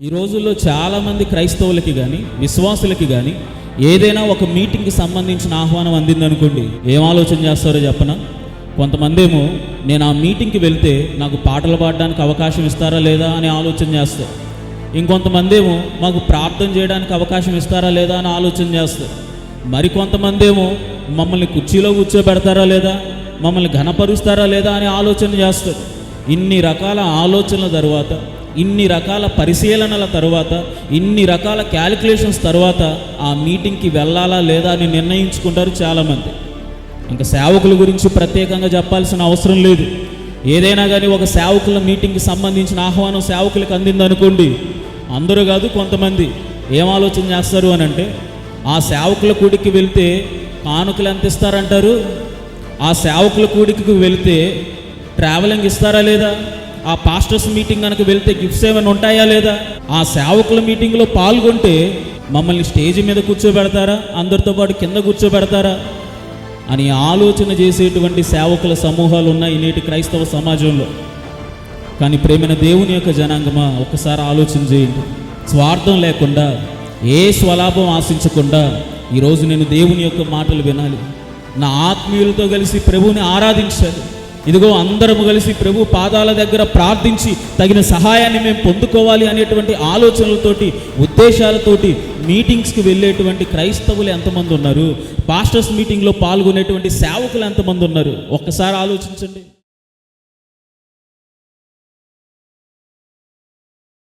ఈ రోజుల్లో చాలామంది క్రైస్తవులకి కానీ విశ్వాసులకి కానీ ఏదైనా ఒక మీటింగ్కి సంబంధించిన ఆహ్వానం అందిందనుకోండి ఏం ఆలోచన చేస్తారో చెప్పనా? కొంతమంది ఏమో నేను ఆ మీటింగ్కి వెళ్తే నాకు పాటలు పాడడానికి అవకాశం ఇస్తారా లేదా? అని ఆలోచన చేస్తారు. ఇంకొంతమంది ఏమో మాకు ప్రార్థన చేయడానికి అవకాశం ఇస్తారా లేదా? అని ఆలోచన చేస్తారు. మరికొంతమంది ఏమో మమ్మల్ని కుర్చీలో కూర్చోబెడతారా లేదా? మమ్మల్ని ఘనపరుస్తారా లేదా? అని ఆలోచన చేస్తారు. ఇన్ని రకాల ఆలోచనల తర్వాత ఇన్ని రకాల పరిశీలనల తర్వాత ఇన్ని రకాల క్యాలిక్యులేషన్స్ తర్వాత ఆ మీటింగ్కి వెళ్ళాలా లేదా అని నిర్ణయించుకుంటారు చాలామంది. ఇంకా సేవకుల గురించి ప్రత్యేకంగా చెప్పాల్సిన అవసరం లేదు. ఏదైనా కానీ ఒక సేవకుల మీటింగ్కి సంబంధించిన ఆహ్వానం సేవకులకు అందిందనుకోండి అందరూ కాదు కొంతమంది ఏం ఆలోచన చేస్తారు అని అంటే ఆ సేవకుల కూడికి వెళ్తే కానుకలు ఎంత ఇస్తారంటారు? ఆ సేవకుల కూడికి వెళ్తే ట్రావెలింగ్ ఇస్తారా లేదా? ఆ పాస్టర్స్ మీటింగ్ కనుక వెళ్తే గిఫ్ట్స్ ఏమైనా ఉంటాయా లేదా? ఆ సేవకుల మీటింగ్లో పాల్గొంటే మమ్మల్ని స్టేజ్ మీద కూర్చోబెడతారా? అందరితో పాటు కింద కూర్చోబెడతారా? అని ఆలోచన చేసేటువంటి సేవకుల సమూహాలు ఉన్నాయి నేటి క్రైస్తవ సమాజంలో. కానీ ప్రేమైన దేవుని యొక్క జనాంగమా ఒకసారి ఆలోచన చేయండి. స్వార్థం లేకుండా ఏ స్వలాభం ఆశించకుండా ఈరోజు నేను దేవుని యొక్క మాటలు వినాలి. నా ఆత్మీయులతో కలిసి ప్రభువుని ఆరాధించాలి. ఇదిగో అందరము కలిసి ప్రభు పాదాల దగ్గర ప్రార్థించి తగిన సహాయాన్ని మేము పొందుకోవాలి అనేటువంటి ఆలోచనలతోటి ఉద్దేశాలతోటి మీటింగ్స్కి వెళ్ళేటువంటి క్రైస్తవులు ఎంతమంది ఉన్నారు? పాస్టర్స్ మీటింగ్లో పాల్గొనేటువంటి సేవకులు ఎంతమంది ఉన్నారు? ఒక్కసారి ఆలోచించండి.